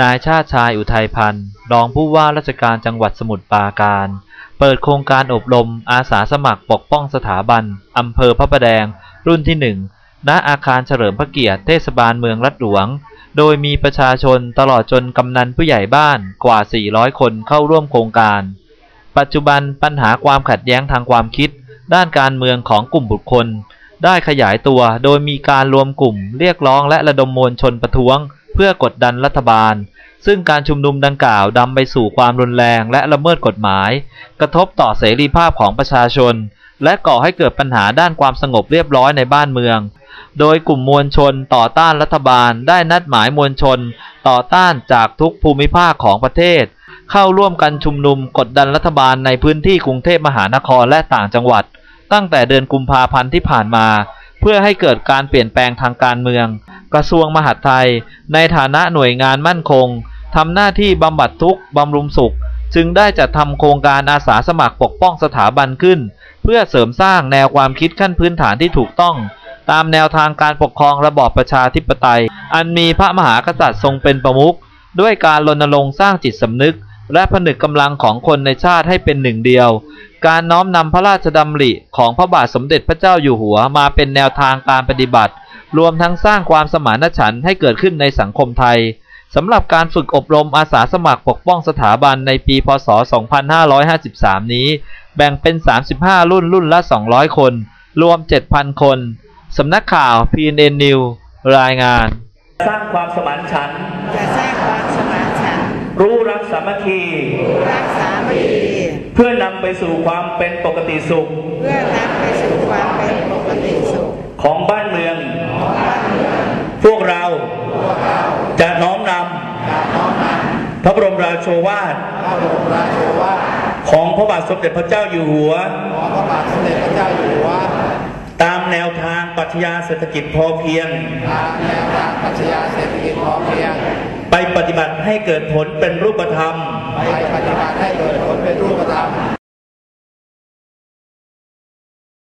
นายชาติชายอุทัยพันธ์รองผู้ว่าราชการจังหวัดสมุทรปราการ เปิดโครงการอบรมอาสาสมัครปกป้องสถาบัน อำเภอพระประแดง รุ่นที่หนึ่งณอาคารเฉลิมพระเกียรติเทศบาลเมืองรัดหลวง โดยมีประชาชนตลอดจนกำนันผู้ใหญ่บ้านกว่า 400 คนเข้าร่วมโครงการ ปัจจุบันปัญหาความขัดแย้งทางความคิด ด้านการเมืองของกลุ่มบุคคล ได้ขยายตัวโดยมีการรวมกลุ่มเรียกร้องและระดมมวลชนประท้วง เพื่อกดดันรัฐบาล ซึ่งการชุมนุมดังกล่าวดำไปสู่ความรุนแรงและละเมิดกฎหมาย กระทบต่อเสรีภาพของประชาชน และก่อให้เกิดปัญหาด้านความสงบเรียบร้อยในบ้านเมือง โดยกลุ่มมวลชนต่อต้านรัฐบาลได้นัดหมายมวลชน ต่อต้านจากทุกภูมิภาคของประเทศ เข้าร่วมกันชุมนุมกดดันรัฐบาลในพื้นที่กรุงเทพมหานครและต่างจังหวัด ตั้งแต่เดือนกุมภาพันธ์ที่ผ่านมา เพื่อให้เกิดการเปลี่ยนแปลงทางการเมือง กระทรวงมหาดไทย ในฐานะหน่วยงานมั่นคงทำหน้าที่บำบัดทุกข์บำรุงสุข จึงได้จัดทำโครงการอาสาสมัครปกป้องสถาบันขึ้น เพื่อเสริมสร้างแนวความคิดขั้นพื้นฐานที่ถูกต้อง ตามแนวทางการปกครองระบอบประชาธิปไตย อันมีพระมหากษัตริย์ทรงเป็นประมุขด้วยการรณรงค์สร้างจิตสำนึก และผนึกกำลังของคนในชาติให้เป็นหนึ่งเดียว การน้อมนำพระราชดำริของพระบาทสมเด็จพระเจ้าอยู่หัวมาเป็นแนวทางการปฏิบัติ รวมทั้งสร้างความสมานฉันท์ให้เกิดขึ้นในสังคมไทยสำหรับการฝึกอบรมอาสาสมัครปกป้องสถาบันในปีพศ 2553 นี้ แบ่งเป็น 35 รุ่นรุ่นละ 200 คน รวม 7,000 คน สำนักข่าว PNN News รายงาน สร้างความสมานฉันท์จะสร้างความสมานฉันท์รู้รักสามัคคี รักษามัคคีเพื่อนำไปสู่ความเป็นปกติสุข เพื่อนำไปสู่ความเป็นปกติสุข ของบ้านเมือง พวกเราจะน้อมนำพระบรมราโชวาทของพระบาทสมเด็จพระเจ้าอยู่หัวของพระบาทสมเด็จพระเจ้าอยู่หัวตามแนวทางปรัชญาเศรษฐกิจพอเพียงตามแนวทางปรัชญาเศรษฐกิจพอเพียง ไปปฏิบัติให้เกิดผลเป็นรูปธรรมไปปฏิบัติให้เกิด